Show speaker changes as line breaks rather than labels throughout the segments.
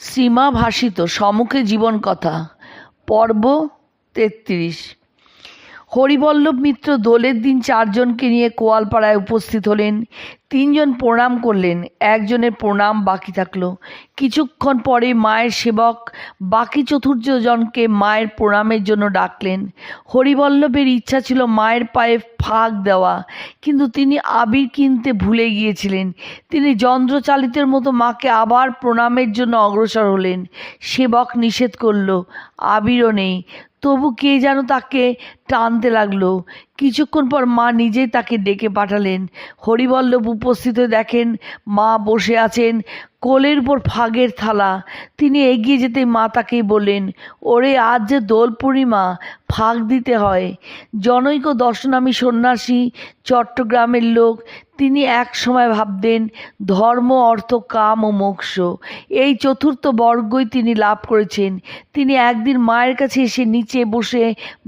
সীমা সমুখে জীবন কথা পর্ব তেত্রিশ। হরিবল্লভ মিত্র দোলের দিন চারজনকে নিয়ে কোয়ালপাড়ায় উপস্থিত হলেন। তিনজন প্রণাম করলেন, একজনের প্রণাম বাকি থাকল। কিছুক্ষণ পরে মায়ের সেবক বাকি চতুর্থজনকে মায়ের প্রণামের জন্য ডাকলেন। হরিবল্লভের ইচ্ছা ছিল মায়ের পায়ে ফাঁক দেওয়া, কিন্তু তিনি আবির কিনতে ভুলে গিয়েছিলেন। তিনি যন্ত্রচালিতের মতো মাকে আবার প্রণামের জন্য অগ্রসর হলেন। সেবক নিষেধ করল, আবিরও নেই। তবু কে যেন তাকে টানতে লাগল। কিছুক্ষণ পর মা নিজেই তাকে ডেকে পাঠালেন। হরিবল্লভ উপস্থিত দেখেন মা বসে আছেন কোলের উপর ফাগের থালা। তিনি এগিয়ে যেতে মা তাকেই বললেন, ওরে, আজ যে দোল পূর্ণিমা ফাঁক দিতে হয়। জনৈক দর্শনামী সন্ন্যাসী, চট্টগ্রামের লোক তিনি এক সময় ভাবতেন, ধর্ম, অর্থ, কাম ও মোক্ষ। এই চতুর্থ বর্গই তিনি লাভ করেছেন। তিনি একদিন মায়ের কাছে এসে নিচে বসে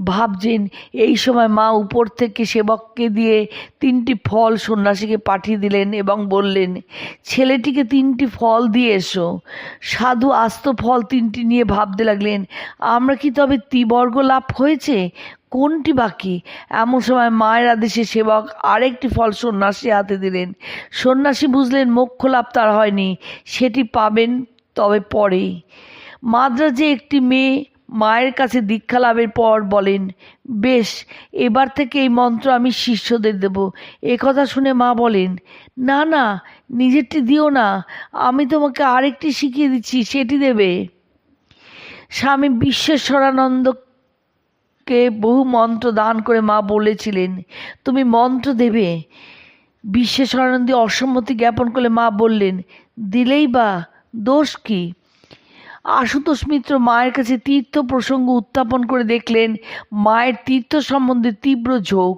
ভাবছেন, এই সময় মা উপর থেকে সেবককে দিয়ে তিনটি ফল সন্ন্যাসীকে পাঠিয়ে দিলেন এবং বললেন, ছেলেটিকে তিনটি ফল দিয়ে এসো। সাধু আস্ত ফল তিনটি নিয়ে ভাবতে লাগলেন, আমরা কি তবে ত্রিবর্গ লাভ হয়েছে? কোনটি বাকি? এমন সময় মায়ের আদেশে সেবক আরেকটি ফল সন্ন্যাসী হাতে দিলেন। সন্ন্যাসী বুঝলেন মোক্ষ লাভ তার হয়নি, সেটি পাবেন তবে পরেই। মাদ্রাজে একটি মেয়ে মায়ের কাছে দীক্ষা লাভের পর বলেন, বেশ, এবার থেকে এই মন্ত্র আমি শিষ্যদের দেব। এ কথা শুনে মা বলেন, না না, নিজেরটি দিও না, আমি তোমাকে আরেকটি শিখিয়ে দিচ্ছি, সেটি দেবে। স্বামী বিশ্বেশ্বরানন্দকে বহু মন্ত্র দান করে মা বলেছিলেন, তুমি মন্ত্র দেবে। বিশ্বেশ্বরানন্দী অসম্মতি জ্ঞাপন করে মা বললেন, দিলেই বা দোষ কি? আশুতোষ মিত্র মায়ের কাছে তীর্থ প্রসঙ্গ উত্থাপন করে দেখলেন, মায়ের তীর্থ সম্বন্ধে তীব্র ঝোঁক।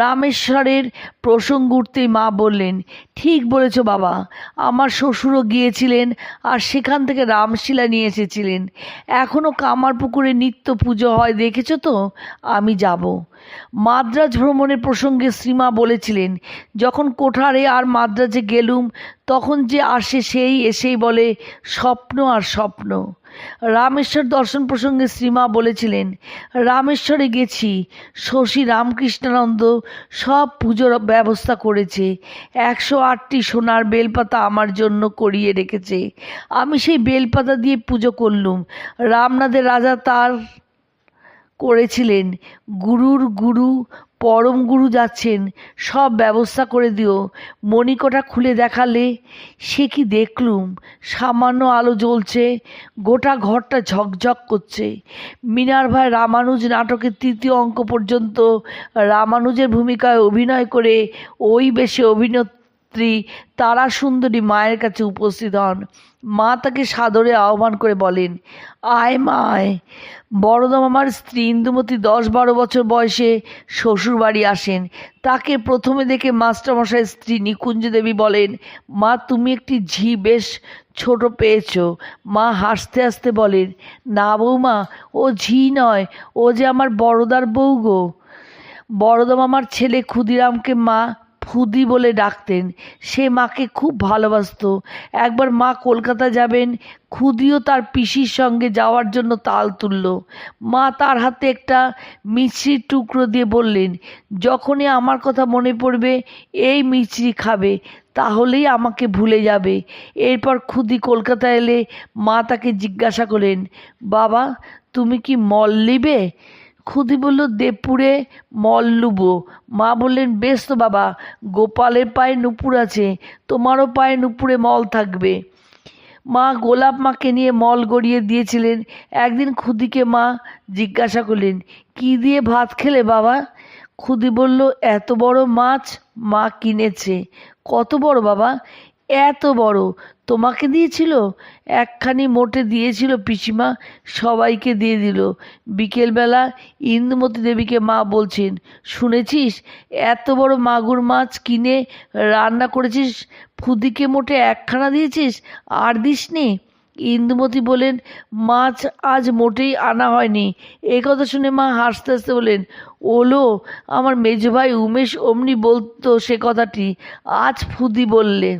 রামেশ্বরের প্রসঙ্গ উঠতেই মা বললেন, ঠিক বলেছ বাবা। আমার শ্বশুরও গিয়েছিলেন আর সেখান থেকে রামশিলা নিয়ে এসেছিলেন। এখনও কামার পুকুরে নিত্য পুজো হয়, দেখেছ তো? আমি যাব। মাদ্রাজ ভ্রমণের প্রসঙ্গে শ্রীমা বলেছিলেন, যখন কোঠারে আর মাদ্রাজে গেলুম, তখন যে আসে সেই এসেই বলে, স্বপ্ন আর স্বপ্ন রামেশ্বর দর্শন প্রসঙ্গে শ্রীমা বলেছিলেন, রামেশ্বরে গেছি, শশী রামকৃষ্ণানন্দ সব পুজোর ব্যবস্থা করেছে, একশো আটটি সোনার বেলপাতা আমার জন্য করিয়ে রেখেছে। আমি সেই বেলপাতা দিয়ে পুজো করলুম। রামনাথের রাজা তার করেছিলেন। গুরুর গুরু, পরম গুরু যাচ্ছেন। সব ব্যবস্থা করে দিও। মণিকোটা খুলে দেখালে সে কি দেখলুম? সামান্য আলো জ্বলছে, গোটা ঘরটা ঝকঝক করছে। মিনার ভাই রামানুজ নাটকের তৃতীয় অঙ্ক পর্যন্ত রামানুজের ভূমিকায় অভিনয় করে ওই বেশে অভিনেত্রী তারা সুন্দরী মায়ের কাছে উপস্থিত হন। মা তাকে সাদরে আহ্বান করে বলেন, আয় মা, আয়। বড়দম আমার স্ত্রী ইন্দুমতি দশ বারো বছর বয়সে শ্বশুর বাড়ি আসেন। তাকে প্রথমে দেখে মাস্টারমশাই স্ত্রী নিকুঞ্জ দেবী বলেন, মা, তুমি একটি ঝি, বেশ ছোট পেয়েছ। মা হাসতে হাসতে বলেন, না বৌমা, ও ঝি নয়, ও যে আমার বড়দার বউ গো। বড়দম আমার ছেলে ক্ষুদিরামকে মা ফুদি বলে ডাকতেন। সে মাকে খুব ভালোবাসতো। একবার মা কলকাতা যাবেন, খুদিও তার পিসির সঙ্গে যাওয়ার জন্য তাল তুলল। মা তার হাতে একটা মিছরির টুকরো দিয়ে বললেন, যখনই আমার কথা মনে পড়বে, এই মিছরি খাবে, তাহলেই আমাকে ভুলে যাবে। এরপর খুদি কলকাতা এলে মা তাকে জিজ্ঞাসা করলেন, বাবা, তুমি কি মল নিবে? খুদি বলল, দেবপুরে মল লুবো। মা বললেন, বেশ তো বাবা, গোপালের পায়ে নুপুর আছে, তোমারও পায়ে নুপুরে মল থাকবে। মা গোলাপ মাকে নিয়ে মল গড়িয়ে দিয়েছিলেন। একদিন খুদিকে মা জিজ্ঞাসা করলেন, কি দিয়ে ভাত খেলে বাবা? খুদি বলল, এত বড় মাছ মা কিনেছে। কত বড় বাবা? এত বড়। তোমাকে দিয়েছিল? একখানি মোটে দিয়েছিল পিসিমা, সবাইকে দিয়ে দিল। বিকেলবেলা ইন্দুমতি দেবীকে মা বলছেন, শুনেছিস? এত বড় মাগুর মাছ কিনে রান্না করেছিস? ফুদিকে মোটে একখানা দিয়েছিস? আর দিসনি? ইন্দুমতি বলেন মাছ আজ মোটেই আনা হয়নি। এই কথা শুনে মা হাসতে হাসতে বলেন ওলো, আমার মেজ ভাই উমেশ অমনি বলতো সে কথাটি। আজ ফুদি বললে।